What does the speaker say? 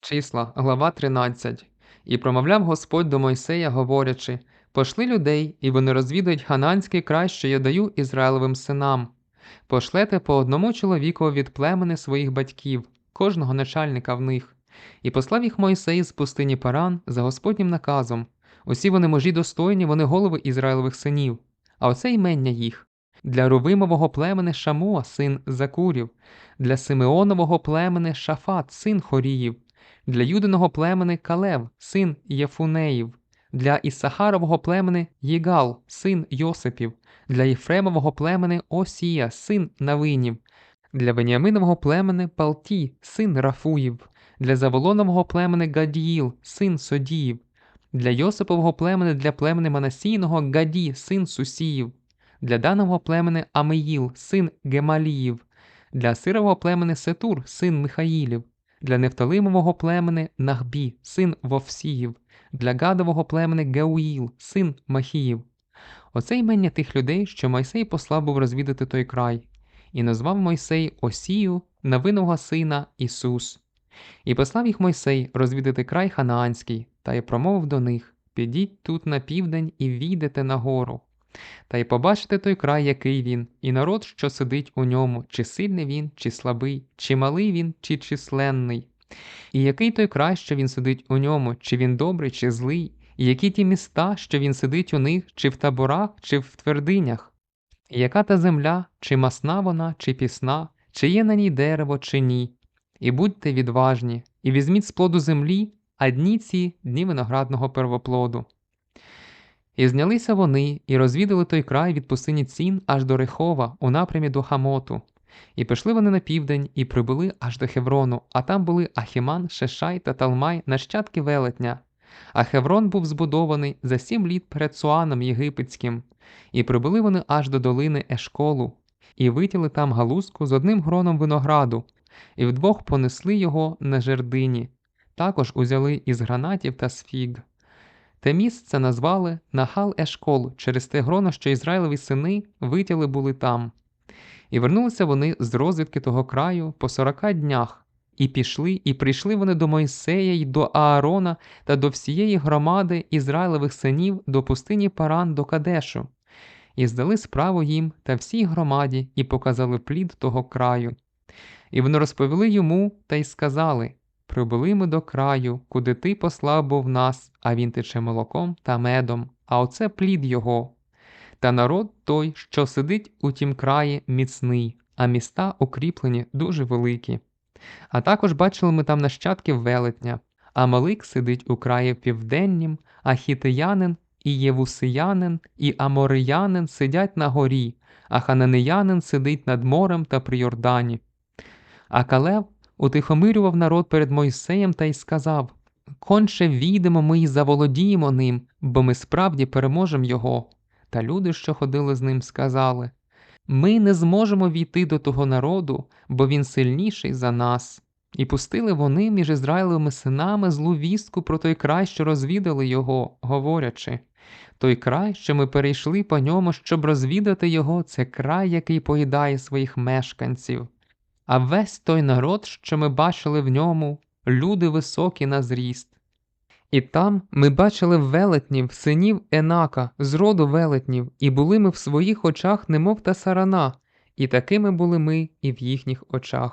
Числа, глава 13. І промовляв Господь до Мойсея, говорячи: Пошли людей, і вони розвідають хананський край, що я даю Ізраїлевим синам. Пошлете по одному чоловіку від племени своїх батьків, кожного начальника в них. І послав їх Мойсей з пустині Паран за Господнім наказом. Усі вони мужі достойні, вони голови Ізраїлевих синів. А оце імення їх. Для Рувимового племени Шамуа, син Закурів, для Симеонового племени Шафат, син Хоріїв, для Юдиного племени Калев, син Єфунеїв, для Іссахарового племени Їгал, син Йосипів, для Єфремового племени Осія, син Навинів, для Веніаминового племени Палті, син Рафуїв, для Заволонового племени Гадіїл, син Содіїв, для Йосипового племени для племени Манасійного Гаді, син Сусіїв, для Данового племени Амиїл, син Гемаліїв, для Сирового племени Сетур, син Михаїлів, для Нефталимового племени Нахбі, син Вовсіїв, для Гадового племени Геуїл, син Махіїв. Оце імення тих людей, що Мойсей послав був розвідати той край, і назвав Мойсей Осію, Навиного сина Ісус. І послав їх Мойсей розвідати край Ханаанський, та й промовив до них: Підіть тут на південь і війдете на гору. Та й побачите той край, який він, і народ, що сидить у ньому, чи сильний він, чи слабий, чи малий він, чи численний. І який той край, що він сидить у ньому, чи він добрий, чи злий, і які ті міста, що він сидить у них, чи в таборах, чи в твердинях, і яка та земля, чи масна вона, чи пісна, чи є на ній дерево, чи ні. І будьте відважні, і візьміть з плоду землі, а дні ці дні виноградного первоплоду. І знялися вони, і розвідали той край від пустині цін аж до Рехова, у напрямі до Хамоту. І пішли вони на південь, і прибули аж до Хеврону, а там були Ахіман, Шешай та Талмай, нащадки велетня. А Хеврон був збудований за сім літ перед Суаном Єгипетським, і прибули вони аж до долини Ешколу, і витяли там галузку з одним гроном винограду, і вдвох понесли його на жердині. Також узяли із гранатів та з фіг. Те місце назвали Нахал Ешкол через те гроно, що Ізраїлеві сини витяли були там. І вернулися вони з розвідки того краю по сорока днях, і пішли, і прийшли вони до Мойсея й до Аарона та до всієї громади Ізраїлевих синів до пустині Паран до Кадешу, і здали справу їм та всій громаді, і показали плід того краю. І вони розповіли йому та й сказали Прибули ми до краю, куди ти послав був нас, а він тече молоком та медом, а оце плід його. Та народ той, що сидить у тім краї, міцний, а міста укріплені дуже великі. А також бачили ми там нащадків велетня, а Малик сидить у краї південнім, а хітиянин, і євусиянин, і амориянин сидять на горі, а хананеянин сидить над морем та при Йордані. А Калев утихомирював народ перед Мойсеєм та й сказав Конче війдемо ми й заволодіємо ним, бо ми справді переможемо його. Та люди, що ходили з ним, сказали Ми не зможемо війти до того народу, бо він сильніший за нас. І пустили вони між Ізраїлевими синами злу вістку про той край, що розвідали його, говорячи той край, що ми перейшли по ньому, щоб розвідати його, це край, який поїдає своїх мешканців. А весь той народ, що ми бачили в ньому, люди високі на зріст. І там ми бачили велетнів, синів Енака, з роду велетнів, і були ми в своїх очах, немов та сарана, і такими були ми і в їхніх очах.